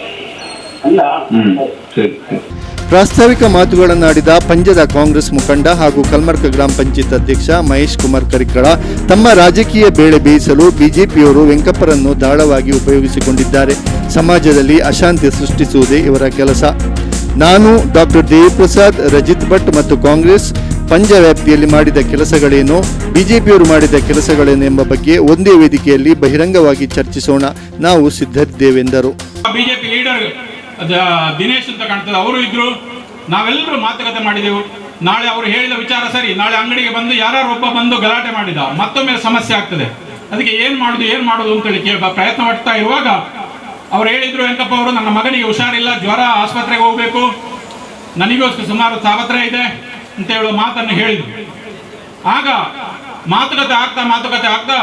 Speaker 5: ಪ್ರಾಸ್ತಾವಿಕ ಮಾತುಗಳನ್ನಾಡಿದ ಪಂಜದ ಕಾಂಗ್ರೆಸ್ ಮುಖಂಡ ಹಾಗೂ ಕಲ್ಮರ್ಕ ಗ್ರಾಮ ಪಂಚಾಯತ್ ಅಧ್ಯಕ್ಷ ಮಹೇಶ್ ಕುಮಾರ್ ಕರಿಕಳ ತಮ್ಮ ರಾಜಕೀಯ ಬೇಳೆ ಬೇಯಿಸಲು ಬಿಜೆಪಿಯವರು ವೆಂಕಪ್ಪರನ್ನು ದಾಳವಾಗಿ ಉಪಯೋಗಿಸಿಕೊಂಡಿದ್ದಾರೆ. ಸಮಾಜದಲ್ಲಿ ಅಶಾಂತಿ ಸೃಷ್ಟಿಸುವುದೇ ಇವರ ಕೆಲಸ. ನಾನು ಡಾಕ್ಟರ್ ದೇವಿಪ್ರಸಾದ್, ರಜಿತ್ ಭಟ್ ಮತ್ತು ಕಾಂಗ್ರೆಸ್ ಪಂಜ ವ್ಯಾಪ್ತಿಯಲ್ಲಿ ಮಾಡಿದ ಕೆಲಸಗಳೇನು, ಬಿಜೆಪಿಯವರು ಮಾಡಿದ ಕೆಲಸಗಳೇನು ಎಂಬ ಬಗ್ಗೆ ಒಂದೇ ವೇದಿಕೆಯಲ್ಲಿ ಬಹಿರಂಗವಾಗಿ ಚರ್ಚಿಸೋಣ. ನಾವು ಸಿದ್ಧರಿದ್ದೇವೆಂದರು
Speaker 8: ಬಿಜೆಪಿ ಲೀಡರ್ ದಿನೇಶ್ ಅಂತ ಕಾಣ್ತದೆ. ಅವರು ಇದ್ರು, ನಾವೆಲ್ಲರೂ ಮಾತುಕತೆ ಮಾಡಿದೆವು. ನಾಳೆ ಅವರು ಹೇಳಿದ ವಿಚಾರ ಸರಿ. ನಾಳೆ ಅಂಗಡಿಗೆ ಬಂದು ಯಾರು ಒಬ್ಬ ಬಂದು ಗಲಾಟೆ ಮಾಡಿದ, ಮತ್ತೊಮ್ಮೆ ಸಮಸ್ಯೆ ಆಗ್ತದೆ. ಅದಕ್ಕೆ ಏನ್ ಮಾಡುದು ಏನ್ ಮಾಡುದು ಅಂತೇಳಿ ಪ್ರಯತ್ನ ಮಾಡ್ತಾ ಇರುವಾಗ ಅವ್ರು ಹೇಳಿದ್ರು, ವೆಂಕಪ್ಪ ಅವರು, ನನ್ನ ಮಗನಿಗೆ ಹುಷಾರಿಲ್ಲ, ಜ್ವರ, ಆಸ್ಪತ್ರೆಗೆ ಹೋಗ್ಬೇಕು. ನನಗೋಸ್ಕರ ಸುಮಾರು ಸಾವತ್ರ ಇದೆ ಅಂತ ಹೇಳುವ ಮಾತನ್ನು ಹೇಳಿದ್ರು. ಆಗ ಮಾತುಕತೆ ಆಗ್ತಾ ಮಾತುಕತೆ ಆಗ್ತಾ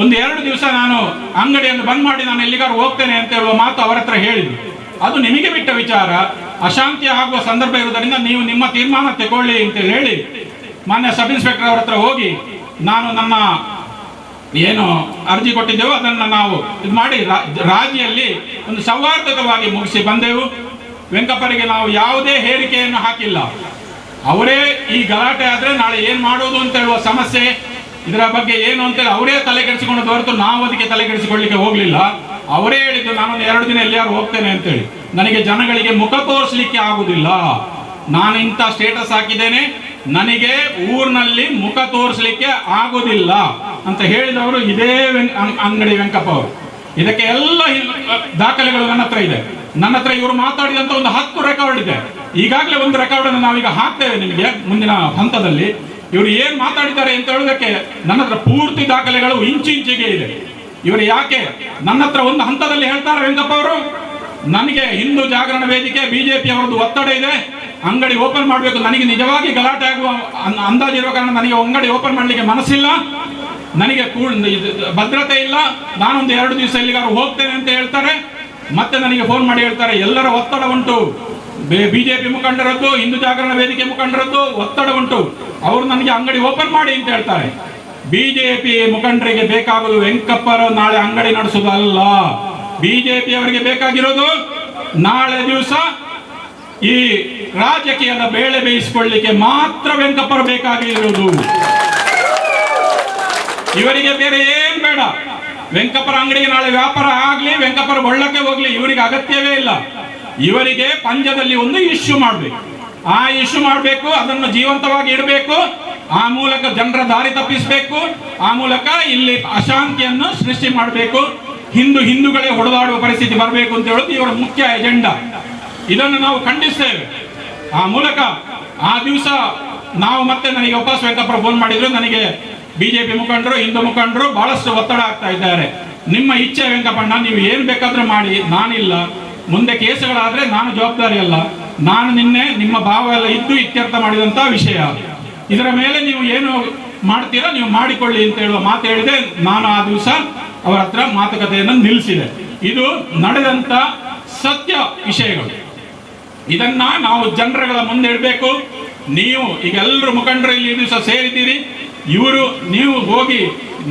Speaker 8: ಒಂದು ಎರಡು ದಿವಸ ನಾನು ಅಂಗಡಿಯನ್ನು ಬಂದ್ ಮಾಡಿ ನಾನು ಎಲ್ಲಿಗಾರು ಹೋಗ್ತೇನೆ ಅಂತ ಹೇಳುವ ಮಾತು ಅವರ ಹತ್ರ ಹೇಳಿದ್ರು. ಅದು ನಿಮಗೆ ಬಿಟ್ಟ ವಿಚಾರ. ಅಶಾಂತಿ ಆಗುವ ಸಂದರ್ಭ ಇರುವುದರಿಂದ ನೀವು ನಿಮ್ಮ ತೀರ್ಮಾನ ತಗೊಳ್ಳಿ ಅಂತ ಹೇಳಿ ಮಾನ್ಯ ಸಬ್ ಇನ್ಸ್ಪೆಕ್ಟರ್ ಅವರ ಹತ್ರ ಹೋಗಿ, ನಾನು ನನ್ನ ಏನು ಅರ್ಜಿ ಕೊಟ್ಟಿದ್ದೆವು ಅದನ್ನು ನಾವು ಇದು ಮಾಡಿ ರಾಜಿಯಲ್ಲಿ ಒಂದು ಸೌಹಾರ್ದಕವಾಗಿ ಮುಗಿಸಿ ಬಂದೆವು. ವೆಂಕಪ್ಪರಿಗೆ ನಾವು ಯಾವುದೇ ಹೇರಿಕೆಯನ್ನು ಹಾಕಿಲ್ಲ. ಅವರೇ ಈ ಗಲಾಟೆ ಆದ್ರೆ ನಾಳೆ ಏನು ಮಾಡೋದು ಅಂತ ಹೇಳುವ ಸಮಸ್ಯೆ, ಇದರ ಬಗ್ಗೆ ಏನು ಅಂತೇಳಿ ಅವರೇ ತಲೆ ಕೆಡಿಸಿಕೊಂಡು ಹೊರತು ನಾವು ಅದಕ್ಕೆ ತಲೆ ಕೆಡಿಸಿಕೊಳ್ಳಿಕ್ಕೆ ಹೋಗಲಿಲ್ಲ. ಅವರೇ ಹೇಳಿದ್ದು ನಾನೊಂದು ಎರಡು ದಿನ ಎಲ್ಲಿಯಾರು ಹೋಗ್ತೇನೆ ಅಂತೇಳಿ. ನನಗೆ ಜನಗಳಿಗೆ ಮುಖ ತೋರಿಸಲಿಕ್ಕೆ ಆಗುವುದಿಲ್ಲ ನಾನು ಇಂಥ ಸ್ಟೇಟಸ್ ಹಾಕಿದ್ದೇನೆ. ನನಗೆ ಊರಿನಲ್ಲಿ ಮುಖ ತೋರಿಸಲಿಕ್ಕೆ ಆಗೋದಿಲ್ಲ ಅಂತ ಹೇಳಿದವರು ಇದೇ ಅಂಗಡಿ ವೆಂಕಪ್ಪ ಅವರು. ಇದಕ್ಕೆ ಎಲ್ಲ ದಾಖಲೆಗಳು ನನ್ನ ಹತ್ರ ಇದೆ. ನನ್ನ ಹತ್ರ ಇವರು ಮಾತಾಡಿದಂತ ಒಂದು ಹತ್ತು ರೆಕಾರ್ಡ್ ಇದೆ. ಈಗಾಗಲೇ ಒಂದು ರೆಕಾರ್ಡ್ ಅನ್ನು ನಾವೀಗ ಹಾಕ್ತೇವೆ ನಿಮಗೆ ಮುಂದಿನ ಹಂತದಲ್ಲಿ. ಇವರು ಏನ್ ಮಾತಾಡಿದ್ದಾರೆ ಅಂತ ಹೇಳೋದಕ್ಕೆ ನನ್ನ ಹತ್ರ ಪೂರ್ತಿ ದಾಖಲೆಗಳು ಇಂಚಿಂಚಿಗೆ ಇದೆ. ಇವರು ಯಾಕೆ? ನನ್ನ ಹತ್ರ ಒಂದು ಹಂತದಲ್ಲಿ ಹೇಳ್ತಾರೆ ವೆಂಕಪ್ಪ ಅವರು. ನನಗೆ ಹಿಂದೂ ಜಾಗರಣ ವೇದಿಕೆ, ಬಿಜೆಪಿ ಅವರದ್ದು ಒತ್ತಡ ಇದೆ. ಅಂಗಡಿ ಓಪನ್ ಮಾಡಬೇಕು. ನನಗೆ ನಿಜವಾಗಿ ಗಲಾಟೆ ಆಗುವ ಅಂದಾಜು ಇರುವ ಕಾರಣ ನನಗೆ ಅಂಗಡಿ ಓಪನ್ ಮಾಡಲಿಕ್ಕೆ ಮನಸ್ಸಿಲ್ಲ. ನನಗೆ ಭದ್ರತೆ ಇಲ್ಲ. ನಾನೊಂದು ಎರಡು ದಿವಸ ಎಲ್ಲಿಗಾರು ಹೋಗ್ತೇನೆ ಅಂತ ಹೇಳ್ತಾರೆ. ಮತ್ತೆ ನನಗೆ ಫೋನ್ ಮಾಡಿ ಹೇಳ್ತಾರೆ, ಎಲ್ಲರ ಒತ್ತಡ ಉಂಟು. ಬಿಜೆಪಿ ಮುಖಂಡರದ್ದು, ಹಿಂದೂ ಜಾಗರಣ ವೇದಿಕೆ ಮುಖಂಡರದ್ದು ಒತ್ತಡ ಉಂಟು. ಅವರು ನನಗೆ ಅಂಗಡಿ ಓಪನ್ ಮಾಡಿ ಅಂತ ಹೇಳ್ತಾರೆ. ಬಿಜೆಪಿ ಮುಖಂಡರಿಗೆ ಬೇಕಾಗುವುದು ವೆಂಕಪ್ಪರು ನಾಳೆ ಅಂಗಡಿ ನಡೆಸುವುದಲ್ಲ ಬಿಜೆಪಿ ಅವರಿಗೆ ಬೇಕಾಗಿರೋದು ನಾಳೆ ದಿವಸ ಈ ರಾಜಕೀಯದ ಬೇಳೆ ಬೇಯಿಸಿಕೊಳ್ಳಿಕ್ಕೆ ಮಾತ್ರ ವೆಂಕಪ್ಪರು ಬೇಕಾಗಿರುವುದು. ಇವರಿಗೆ ಬೇರೆ ಏನ್ ಬೇಡ. ವೆಂಕಪ್ಪರ ಅಂಗಡಿಗೆ ನಾಳೆ ವ್ಯಾಪಾರ ಆಗ್ಲಿ, ವೆಂಕಪ್ಪರ ಬಳ್ಳಕ್ಕೆ ಹೋಗ್ಲಿ, ಇವರಿಗೆ ಅಗತ್ಯವೇ ಇಲ್ಲ. ಇವರಿಗೆ ಪಂಜದಲ್ಲಿ ಒಂದು ಇಶ್ಯೂ ಮಾಡಬೇಕು. ಆ ಇಶ್ಯೂ ಮಾಡಬೇಕು, ಅದನ್ನು ಜೀವಂತವಾಗಿ ಇಡಬೇಕು, ಆ ಮೂಲಕ ಜನರ ದಾರಿ ತಪ್ಪಿಸಬೇಕು, ಆ ಮೂಲಕ ಇಲ್ಲಿ ಅಶಾಂತಿಯನ್ನು ಸೃಷ್ಟಿ ಮಾಡಬೇಕು. ಹಿಂದೂ ಹಿಂದೂಗಳೇ ಹೊಡೆದಾಡುವ ಪರಿಸ್ಥಿತಿ ಬರಬೇಕು ಅಂತ ಹೇಳೋದು ಇವರ ಮುಖ್ಯ ಎಜೆಂಡಾ. ಇದನ್ನು ನಾವು ಖಂಡಿಸ್ತೇವೆ. ಆ ಮೂಲಕ ಆ ದಿವಸ ನಾವು ಮತ್ತೆ ನನಗೆ ಉಪಾಸ ವೆಂಕಪ್ಪ ಫೋನ್ ಮಾಡಿದ್ರು, ನನಗೆ ಬಿಜೆಪಿ ಮುಖಂಡರು, ಹಿಂದೂ ಮುಖಂಡರು ಬಹಳಷ್ಟು ಒತ್ತಡ ಆಗ್ತಾ ಇದ್ದಾರೆ. ನಿಮ್ಮ ಇಚ್ಛೆ ವೆಂಕಪ್ಪಣ್ಣ, ನೀವು ಏನು ಬೇಕಾದರೂ ಮಾಡಿ, ನಾನಿಲ್ಲ. ಮುಂದೆ ಕೇಸುಗಳಾದ್ರೆ ನಾನು ಜವಾಬ್ದಾರಿ ಅಲ್ಲ. ನಾನು ನಿನ್ನೆ ನಿಮ್ಮ ಭಾವ ಎಲ್ಲ ಇದ್ದು ಇತ್ಯರ್ಥ ಮಾಡಿದಂತ ವಿಷಯ. ಇದರ ಮೇಲೆ ನೀವು ಏನು ಮಾಡ್ತೀರಾ ನೀವು ಮಾಡಿಕೊಳ್ಳಿ ಅಂತ ಹೇಳುವ ಮಾತು ಹೇಳಿದೆ. ನಾನು ಆ ದಿವಸ ಅವರ ಹತ್ರ ಮಾತುಕತೆಯನ್ನು ನಿಲ್ಲಿಸಿದೆ. ಇದು ನಡೆದಂಥ ಸತ್ಯ ವಿಷಯಗಳು. ಇದನ್ನ ನಾವು ಜನರುಗಳ ಮುಂದೆ ಇಡಬೇಕು. ನೀವು ಈಗ ಎಲ್ಲರೂ ಮುಖಂಡರು ಇಲ್ಲಿ ದಿವಸ ಸೇರಿದ್ದೀರಿ. ಇವರು ನೀವು ಹೋಗಿ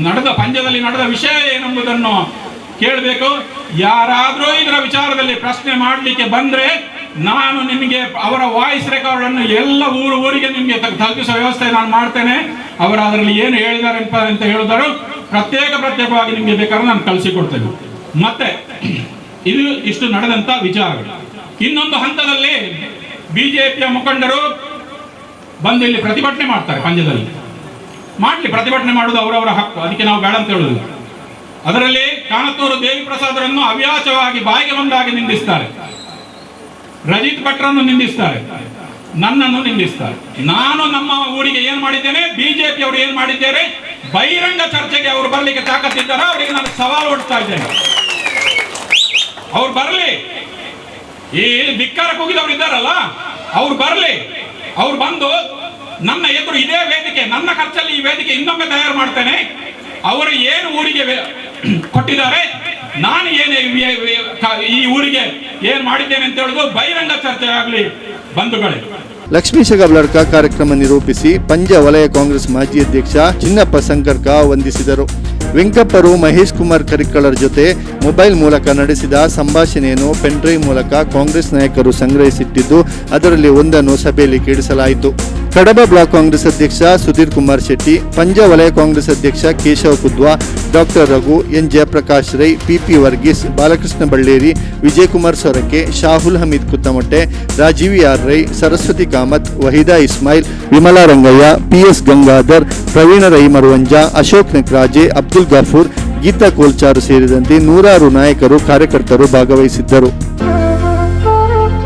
Speaker 8: ನಡೆದ ಪಂದ್ಯದಲ್ಲಿ ನಡೆದ ವಿಷಯ ಏನೆಂಬುದನ್ನು ಕೇಳಬೇಕು. ಯಾರಾದರೂ ಇದರ ವಿಚಾರದಲ್ಲಿ ಪ್ರಶ್ನೆ ಮಾಡಲಿಕ್ಕೆ ಬಂದರೆ ನಾನು ನಿಮಗೆ ಅವರ ವಾಯ್ಸ್ ರೆಕಾರ್ಡ್ ಅನ್ನು ಎಲ್ಲ ಊರು ಊರಿಗೆ ನಿಮಗೆ ತಲುಪಿಸುವ ವ್ಯವಸ್ಥೆ ನಾನು ಮಾಡ್ತೇನೆ. ಅವರು ಅದರಲ್ಲಿ ಏನು ಹೇಳಿದ್ದಾರೆ ಅಂತ ಹೇಳಿದರು ಪ್ರತ್ಯೇಕ ಪ್ರತ್ಯೇಕವಾಗಿ ನಿಮಗೆ ಬೇಕಾದ್ರೆ ನಾನು ಕಳಿಸಿಕೊಡ್ತೇನೆ ಮತ್ತೆ, ಇದು ಇಷ್ಟು ನಡೆದಂತ ವಿಚಾರಗಳು. ಇನ್ನೊಂದು ಹಂತದಲ್ಲಿ ಬಿಜೆಪಿಯ ಮುಖಂಡರು ಬಂದು ಇಲ್ಲಿ ಪ್ರತಿಭಟನೆ ಮಾಡ್ತಾರೆ ಪಂದ್ಯದಲ್ಲಿ. ಮಾಡಲಿ ಪ್ರತಿಭಟನೆ ಮಾಡುವುದು ಅವರವರ ಹಕ್ಕು. ಅದಕ್ಕೆ ನಾವು ಬೇಡ ಅಂತ ಹೇಳುದು ಅದರಲ್ಲಿ ಕಾಣತೂರು ದೇವಿ ಪ್ರಸಾದರನ್ನು ಅವ್ಯಾಚವಾಗಿ ಬಾಯಿಗೆ ಬಂದಾಗಿ ನಿಂದಿಸ್ತಾರೆ. ರಜಿತ್ ಭಟ್ರನ್ನು ನಿಂದಿಸ್ತಾರೆ. ನನ್ನನ್ನು ನಿಂದಿಸ್ತಾರೆ. ನಾನು ನಮ್ಮ ಊರಿಗೆ ಏನ್ ಮಾಡಿದ್ದೇನೆ? ಬಿಜೆಪಿ ಅವರು ಏನ್ ಮಾಡಿದ್ದೇನೆ ಬಹಿರಂಗ ಚರ್ಚೆಗೆ ಅವರು ಬರಲಿಕ್ಕೆ ತಾಕತ್ತಿದ್ದಾರೆ? ಅವರಿಗೆ ನಾನು ಸವಾಲು ಒಡ್ತಾ ಇದ್ದೇನೆ. ಅವ್ರು ಬರಲಿ. ಈ ಧಿಕ್ಕಾರಕ್ಕೆ ಹೋಗಿದವ್ರು ಇದ್ದಾರಲ್ಲ, ಅವ್ರು ಬರಲಿ. ಅವ್ರು ಬಂದು ನನ್ನ ಎದುರು ಇದೇ ವೇದಿಕೆ, ನನ್ನ ಖರ್ಚಲ್ಲಿ ಈ ವೇದಿಕೆ ಇನ್ನೊಮ್ಮೆ ತಯಾರು ಮಾಡ್ತೇನೆ. ಅವರು ಏನು ಊರಿಗೆ ಕೊಟ್ಟಿದ್ದಾರೆ, ನಾನು ಏನೇ ಈ ಊರಿಗೆ ಏನ್ ಮಾಡಿದ್ದೇನೆ ಅಂತ ಹೇಳುದು ಬಹಿರಂಗ ಚರ್ಚೆ ಆಗಲಿ ಬಂಧುಗಳೇ.
Speaker 5: ಲಕ್ಷ್ಮೀಶ ಗಬ್ಲಡ್ಕ ಕಾರ್ಯಕ್ರಮ ನಿರೂಪಿಸಿ ಪಂಜ ವಲಯ ಕಾಂಗ್ರೆಸ್ ಮಾಜಿ ಅಧ್ಯಕ್ಷ ಚಿನ್ನಪ್ಪ ಸಂಕರ್ಕ ವಂದಿಸಿದರು. ವೆಂಕಪ್ಪರು ಮಹೇಶ್ ಕುಮಾರ್ ಕರಿಕ್ಕಳರ ಜೊತೆ ಮೊಬೈಲ್ ಮೂಲಕ ನಡೆಸಿದ ಸಂಭಾಷಣೆಯನ್ನು ಪೆನ್ಡ್ರೈವ್ ಮೂಲಕ ಕಾಂಗ್ರೆಸ್ ನಾಯಕರು ಸಂಗ್ರಹಿಸಿಟ್ಟಿದ್ದು, ಅದರಲ್ಲಿ ಒಂದನ್ನು ಸಭೆಯಲ್ಲಿ ಕೇಳಿಸಲಾಯಿತು. ಕಡಬ ಬ್ಲಾಕ್ ಕಾಂಗ್ರೆಸ್ ಅಧ್ಯಕ್ಷ ಸುಧೀರ್ ಕುಮಾರ್ ಶೆಟ್ಟಿ, ಪಂಜ ವಲಯ ಕಾಂಗ್ರೆಸ್ ಅಧ್ಯಕ್ಷ Keshava Kudwa, doctor Raghu N Jayaprakash Rai, PP Varghese, Balakrishna Ballery, Vijayakumar Sorake, Shahul Hameed Kuttamotte, Rajiv R Rai, Saraswati Kamath Waheeda Ismail Vimala Rangaiah PS Gangadhar Praveen Rai Maruvanja Ashok Nekraje Abdul Gafoor Geetha Kolcharu ಸೇರಿದಂತೆ ನೂರಾರು ನಾಯಕರು ಕಾರ್ಯಕರ್ತರು ಭಾಗವಹಿಸಿದ್ದರು.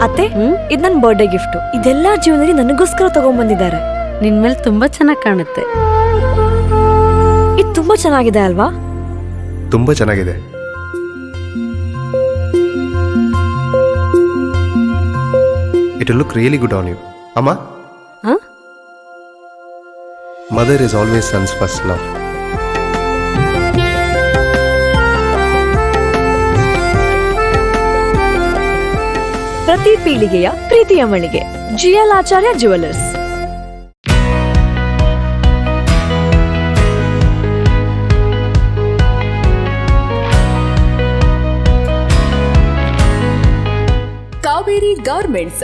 Speaker 9: ಅತ್ತೆ ಇದು ನನ್ನ birthday gift ಇದೆಲ್ಲ ಜೀವನದಲ್ಲಿ ನನಗೋಸ್ಕರ ತಗೊಂಡ್ಬಂದಿದ್ದಾರೆ
Speaker 10: ನಿನ್ ಮೇಲೆ ತುಂಬಾ ಚೆನ್ನಾಗಿ ಕಾಣುತ್ತೆ.
Speaker 9: ಇದು ತುಂಬಾ ಚೆನ್ನಾಗಿದೆ ಅಲ್ವಾ?
Speaker 11: ತುಂಬಾ ಚೆನ್ನಾಗಿದೆ. It look really good on you ಅಮ್ಮ? Mother is always sons first love
Speaker 9: ಪ್ರತಿ ಪೀಳಿಗೆಯ ಪ್ರೀತಿಯ ಮಳಿಗೆ. GL Acharya jewellers
Speaker 12: Kaveri garments.